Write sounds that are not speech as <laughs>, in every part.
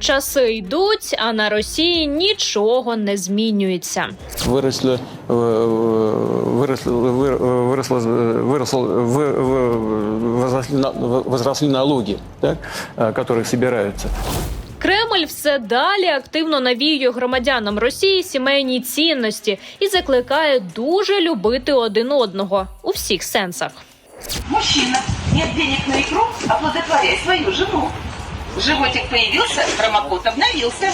Часи йдуть, а на Росії нічого не змінюється. выросли, э, выросли, вы- выросло, выросло, вы- вы- возросли, на- возросли налоги, так, э, которые собираются. Кремль все далі активно навіює громадянам Росії сімейні цінності і закликає дуже любити один одного у всіх сенсах. Мужчина, нет денег на икру, оплодотворяй свою жену. Животик появился, промокод обновился.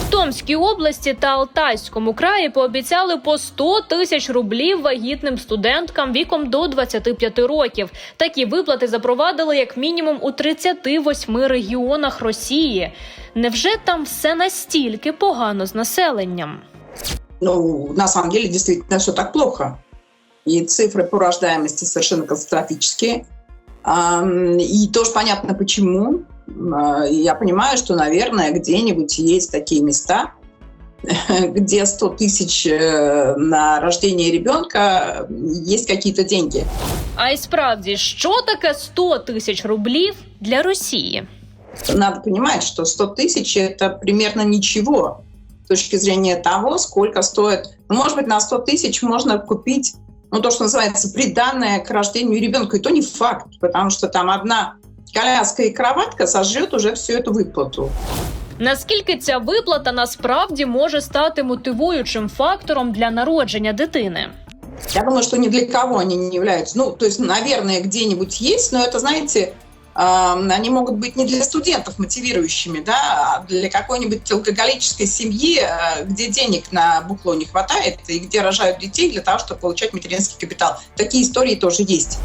В Томській області та Алтайському краї пообіцяли по 100 тисяч рублів вагітним студенткам віком до 25 років. Такі виплати запровадили як мінімум у 38 регіонах Росії. Невже там все настільки погано з населенням? ну, на самом деле, действительно, все так плохо. И цифры по рождаемости совершенно катастрофические. Ам, И тоже понятно, почему. А, Я понимаю, что, наверное, где-нибудь есть такие места, <laughs> где 100 тысяч э, на рождение ребенка есть какие-то деньги. А й справді, що таке 100 тисяч рублів для Росії? Надо понимать, что 100 тысяч – это примерно ничего с точки зрения того, сколько стоит. Ну, может быть, на 100 тысяч можно купить, ну, то, что называется, приданное к рождению ребенка. И то не факт, потому что там одна коляска и кроватка сожрет уже всю эту выплату. Наскільки ця виплата насправді може стати мотивуючим фактором для народження дитини? Я думаю, что ни для кого они не являются. Ну, то есть, наверное, где-нибудь есть, но это, знаете, эм, они могут быть не для студентов мотивирующими, да, а для какой-нибудь алкоголической семьи, э, где денег на бухло не хватает и где рожают детей для того, чтобы получать материнский капитал. Такие истории тоже есть.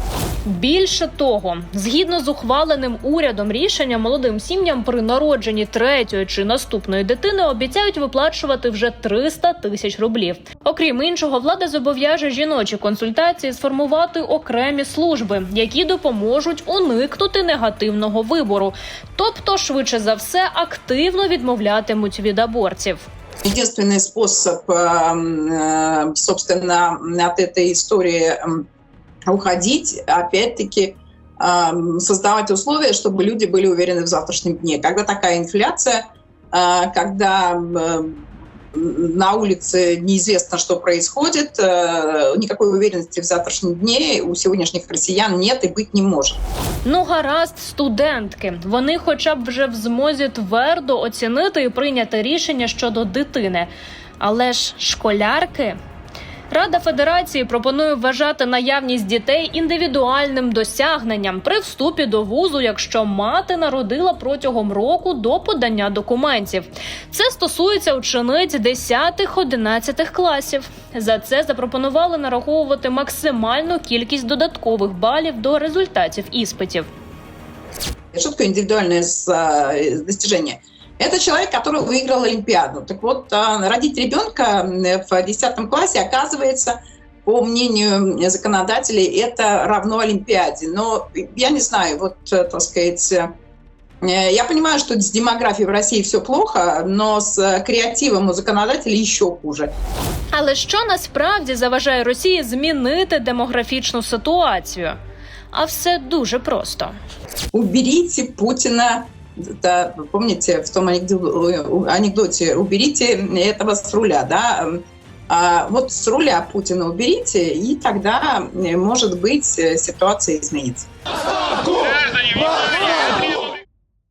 Більше того, згідно з ухваленим урядом рішенням молодим сім'ям при народженні третьої чи наступної дитини обіцяють виплачувати вже 300 тисяч рублів. Окрім іншого, влада зобов'яже жіночі консультації сформувати окремі служби, які допоможуть уникнути негативного вибору, тобто, швидше за все, активно відмовлятимуть від абортів. Единственный способ, эм, э, собственно, от этой истории эм, уходить, опять-таки, эм, создавать условия, чтобы люди были уверены в завтрашнем дне. Когда такая инфляция, э, когда э, на улице неизвестно, что происходит, э, никакой уверенности в завтрашнем дне у сегодняшних россиян нет и быть не может. Ну, гаразд, студентки. Вони хоча б вже в змозі твердо оцінити і прийняти рішення щодо дитини. Але ж школярки. Рада Федерації пропонує вважати наявність дітей індивідуальним досягненням при вступі до вузу, якщо мати народила протягом року до подання документів. Це стосується учениць 10-11 класів. За це запропонували нараховувати максимальну кількість додаткових балів до результатів іспитів. Что такое индивидуальное достижение? Это человек, который выиграл Олимпиаду. Так вот, а, родить ребенка в 10 классе, оказывается, по мнению законодателей, это равно Олимпиаде. Но я не знаю, вот, э, так сказать, э, я понимаю, что с демографией в России все плохо, но с креативом у законодателей еще хуже. Але що насправді заважає Росії змінити демографічну ситуацію? А все дуже просто. уберите Путина. вы помните, в том анекдо- анекдоте «уберите этого с руля», да? А вот с руля Путина уберите, и тогда, э, может быть, э, ситуация изменится. Граждане, внимание!